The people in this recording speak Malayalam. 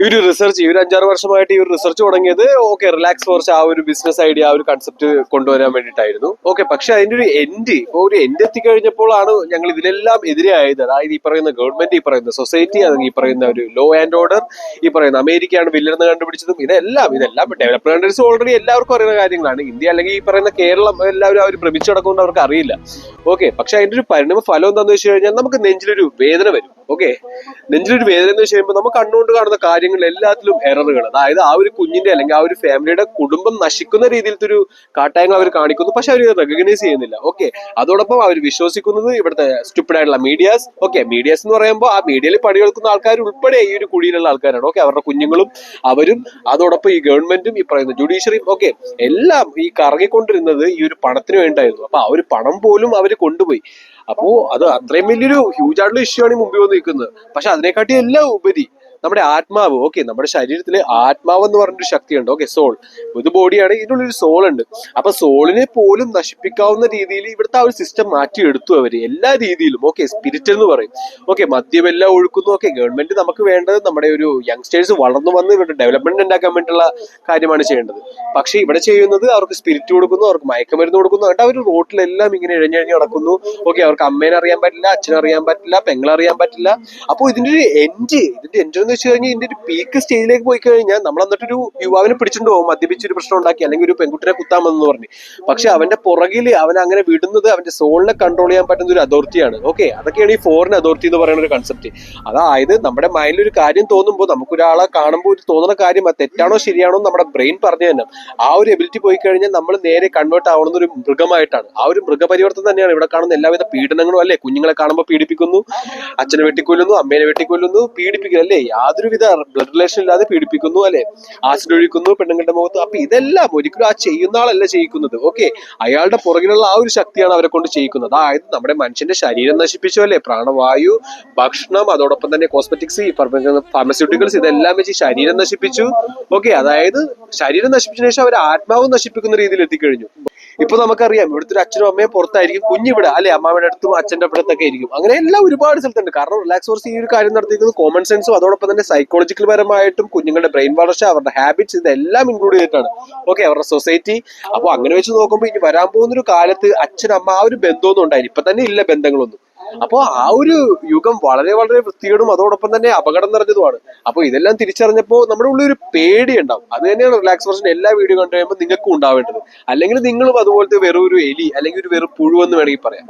ഈ ഒരു റിസർച്ച് ഈ ഒരു അഞ്ചാറ് വർഷമായിട്ട് ഈ ഒരു റിസർച്ച് തുടങ്ങിയത് ഓക്കെ റിലാക്സ് ഫോർച്ച് ആ ഒരു ബിസിനസ് ഐഡിയ ആ ഒരു കൺസെപ്റ്റ് കൊണ്ടുവരാൻ വേണ്ടിയിട്ടായിരുന്നു. ഓക്കെ പക്ഷെ അതിന്റെ ഒരു എൻഡ് ഇപ്പൊ ഒരു എൻഡ് എത്തിക്കഴിഞ്ഞപ്പോഴാണ് ഞങ്ങൾ ഇതിലെല്ലാം എതിരായത് അതായത് ഈ പറയുന്ന ഗവൺമെന്റ് ഈ പറയുന്ന സൊസൈറ്റി അല്ലെങ്കിൽ ഈ പറയുന്ന ഒരു ലോ ആൻഡ് ഓർഡർ ഈ പറയുന്ന അമേരിക്കയാണ് വില്ലെന്ന് കണ്ടുപിടിച്ചതും ഇതെല്ലാം ഇതെല്ലാം ഡെവലപ്പ് കൺട്രീസ് ഓൾറെഡി എല്ലാവർക്കും അറിയുന്ന കാര്യങ്ങളാണ്. ഇന്ത്യ അല്ലെങ്കിൽ ഈ പറയുന്ന കേരളം എല്ലാവരും അവർ ഭ്രമിച്ചു നടക്കുമെന്ന് അവർക്ക് അറിയില്ല. ഓക്കെ പക്ഷെ അതിന്റെ ഒരു പരിണാമ ഫലം എന്താണെന്ന് വെച്ച് കഴിഞ്ഞാൽ നമുക്ക് നെഞ്ചിലൊരു വേദന വരും. ഓക്കെ നെഞ്ചിലൊരു വേദന എന്ന് വെച്ച് കഴിയുമ്പോൾ നമ്മൾ കണ്ണുകൊണ്ട് കാണുന്ന കാര്യങ്ങൾ എല്ലാത്തിലും എററുകൾ അതായത് ആ ഒരു കുഞ്ഞിന്റെ അല്ലെങ്കിൽ ആ ഒരു ഫാമിലിയുടെ കുടുംബം നശിക്കുന്ന രീതിയിലത്തെ ഒരു കാട്ടായങ്ങൾ അവർ കാണിക്കുന്നു. പക്ഷെ അവർ റെക്കഗ്നൈസ് ചെയ്യുന്നില്ല. ഓക്കെ അതോടൊപ്പം അവർ വിശ്വസിക്കുന്നത് ഇവിടുത്തെ സ്റ്റുപ്പിഡ് ആയിട്ടുള്ള മീഡിയാസ് ഓക്കെ മീഡിയാസ് എന്ന് പറയുമ്പോൾ ആ മീഡിയയിൽ പണിയെടുക്കുന്ന ആൾക്കാർ ഉൾപ്പെടെ ഈ ഒരു കുടിയിലുള്ള ആൾക്കാരാണ്. ഓക്കെ അവരുടെ കുഞ്ഞുങ്ങളും അവരും അതോടൊപ്പം ഈ ഗവൺമെന്റും ഈ പറയുന്ന ജുഡീഷ്യറിയും ഓക്കെ എല്ലാം ഈ കറങ്ങിക്കൊണ്ടിരുന്നത് ഈ ഒരു പണത്തിന് വേണ്ടിയായിരുന്നു അപ്പൊ ആ ഒരു പണം പോലും അവർ കൊണ്ടുപോയി. അപ്പോ അത് അത്രയും വലിയൊരു ഹ്യൂജ് ആയിട്ടുള്ള ഇഷ്യൂ ആണ് മുമ്പിൽ വന്ന് നിൽക്കുന്നത് പക്ഷെ അതിനെക്കാട്ടി എല്ലാം ഉപരി നമ്മുടെ ആത്മാവ് ഓക്കെ നമ്മുടെ ശരീരത്തിൽ ആത്മാവ് എന്ന് പറഞ്ഞൊരു ശക്തിയുണ്ട് ഓക്കെ സോൾ ഇത് ബോഡിയാണ് ഇതിനുള്ളൊരു സോൾ ഉണ്ട്. അപ്പൊ സോളിനെ പോലും നശിപ്പിക്കാവുന്ന രീതിയിൽ ഇവിടുത്തെ ആ ഒരു സിസ്റ്റം മാറ്റിയെടുത്തു അവർ. എല്ലാ രീതിയിലും ഓക്കെ സ്പിരിറ്റ് എന്ന് പറയും. ഓക്കെ മദ്യമെല്ലാം ഒഴുക്കുന്നു ഓക്കെ ഗവൺമെന്റ് നമുക്ക് വേണ്ടത് നമ്മുടെ ഒരു യങ്സ്റ്റേഴ്സ് വളർന്നു വന്ന് ഇവിടെ ഡെവലപ്മെന്റ് ഉണ്ടാക്കാൻ വേണ്ടിയുള്ള കാര്യമാണ് ചെയ്യേണ്ടത്. പക്ഷെ ഇവിടെ ചെയ്യുന്നത് അവർക്ക് സ്പിരിറ്റ് കൊടുക്കുന്നു അവർക്ക് മയക്കമരുന്ന് കൊടുക്കുന്നു. എന്നിട്ട് അവർ റോട്ടിലെല്ലാം ഇങ്ങനെ ഇഴഞ്ഞഴിഞ്ഞ് നടക്കുന്നു. ഓക്കെ അവർക്ക് അമ്മേനെ അറിയാൻ പറ്റില്ല അച്ഛനെ അറിയാൻ പറ്റില്ല പെങ്ങളെ അറിയാൻ പറ്റില്ല. അപ്പോൾ ഇതിന്റെ ഒരു എൻഡ് ഇതിന്റെ എൻഡ് എന്ന് വെച്ച് കഴിഞ്ഞാൽ ഇതിന്റെ ഒരു പീക്ക് സ്റ്റേജിലേക്ക് പോയി കഴിഞ്ഞാൽ നമ്മൾ എന്നിട്ടൊരു യുവാവിനെ പിടിച്ചിട്ട് പോകും മദ്യപിച്ച് ഒരു പ്രശ്നം ഉണ്ടാക്കി അല്ലെങ്കിൽ ഒരു പെൺകുട്ടിനെ കുത്താമെന്ന് പറഞ്ഞു. പക്ഷെ അവന്റെ പുറകിൽ അവൻ അങ്ങനെ വിടുന്നത് അവന്റെ സോളിനെ കൺട്രോൾ ചെയ്യാൻ പറ്റുന്ന ഒരു അതോറിറ്റിയാണ് ഓക്കെ അതൊക്കെയാണ് ഈ ഫോറിൻ അതോറിറ്റി എന്ന് പറയുന്ന ഒരു കൺസെപ്റ്റ് അതായത് നമ്മുടെ മൈൻഡിൽ ഒരു കാര്യം തോന്നുമ്പോൾ നമുക്കൊരാളെ കാണുമ്പോൾ ഒരു തോന്നുന്ന കാര്യം തെറ്റാണോ ശരിയാണോ നമ്മുടെ ബ്രെയിൻ പറഞ്ഞു തന്നെ. ആ ഒരു എബിലിറ്റി പോയി കഴിഞ്ഞാൽ നമ്മൾ നേരെ കൺവേർട്ട് ആവുന്ന ഒരു മൃഗമായിട്ടാണ്. ആ ഒരു മൃഗപരിവർത്തനം തന്നെയാണ് ഇവിടെ കാണുന്ന എല്ലാവിധ പീഡനങ്ങളും അല്ലേ? കുഞ്ഞുങ്ങളെ കാണുമ്പോൾ പീഡിപ്പിക്കുന്നു അച്ഛനെ വെട്ടിക്കൊല്ലുന്നു അമ്മേനെ വെട്ടിക്കൊല്ലുന്നു പീഡിപ്പിക്കുന്നു അല്ലേ? യാതൊരുവിധ ബ്ലഡ് റിലേഷൻ ഇല്ലാതെ പീഡിപ്പിക്കുന്നു അല്ലെ? ആസിഡ് ഒഴിക്കുന്നു പെണ്ണുങ്ങളുടെ മുഖത്ത് അപ്പൊ ഇതെല്ലാം ഒരിക്കലും ആ ചെയ്യുന്ന ആളല്ല ചെയ്യിക്കുന്നത്. ഓക്കെ അയാളുടെ പുറകിലുള്ള ആ ഒരു ശക്തിയാണ് അവരെ കൊണ്ട് ചെയ്യിക്കുന്നത്. അതായത് നമ്മുടെ മനുഷ്യന്റെ ശരീരം നശിപ്പിച്ചു അല്ലെ? പ്രാണവായു ഭക്ഷണം അതോടൊപ്പം തന്നെ കോസ്മെറ്റിക്സ് ഫാർമസ്യൂട്ടിക്കൽസ് ഇതെല്ലാം വെച്ച് ശരീരം നശിപ്പിച്ചു. ഓക്കെ അതായത് ശരീരം നശിപ്പിച്ചതിന് ശേഷം അവർ ആത്മാവ് നശിപ്പിക്കുന്ന രീതിയിൽ എത്തിക്കഴിഞ്ഞു. ഇപ്പൊ നമുക്കറിയാം ഇവിടുത്തെ ഒരു അച്ഛനും അമ്മയും പുറത്തായിരിക്കും കുഞ്ഞിവിടെ അല്ലെ? അമ്മാവിടെ അടുത്തും അച്ഛന്റെ അടുത്തൊക്കെ ആയിരിക്കും. അങ്ങനെ എല്ലാം ഒരുപാട് സ്ഥലത്തുണ്ട്. കാരണം റിലാക്സ് ഫോർസ് ഈ ഒരു കാര്യം നടത്തിയിരിക്കുന്നത് കോമൺ സെൻസും അതോടൊപ്പം തന്നെ സൈക്കോളജിക്കൽ പരമായിട്ടും കുഞ്ഞുങ്ങളുടെ ബ്രെയിൻ വളർച്ച അവരുടെ ഹാബിറ്റ്സ് ഇതെല്ലാം ഇൻക്ലൂഡ് ചെയ്തിട്ടാണ്. ഓക്കെ അവരുടെ സൊസൈറ്റി അപ്പൊ അങ്ങനെ വെച്ച് നോക്കുമ്പോൾ ഇനി വരാൻ പോകുന്ന ഒരു കാലത്ത് അച്ഛൻ അമ്മ ആ ഒരു ബന്ധമൊന്നും ഉണ്ടായില്ല. ഇപ്പൊ തന്നെ ഇല്ല ബന്ധങ്ങളൊന്നും. അപ്പോൾ ആ ഒരു യുഗം വളരെ വളരെ വൃത്തികേടും അതോടൊപ്പം തന്നെ അപകടം നിറഞ്ഞതുമാണ്. അപ്പോൾ ഇതെല്ലാം തിരിച്ചറിഞ്ഞപ്പോൾ നമ്മുടെ ഉള്ളിൽ ഒരു പേടി ഉണ്ടാവും അത് തന്നെയാണ് റിലാക്സ് വെർഷൻ എല്ലാ വീഡിയോ കണ്ടു കഴിയുമ്പോൾ നിങ്ങൾക്കും ഉണ്ടാവേണ്ടത്. അല്ലെങ്കിൽ നിങ്ങളും അതുപോലത്തെ വെറും ഒരു എലി അല്ലെങ്കിൽ ഒരു വെറും പുഴു എന്ന് വേണമെങ്കിൽ പറയാം.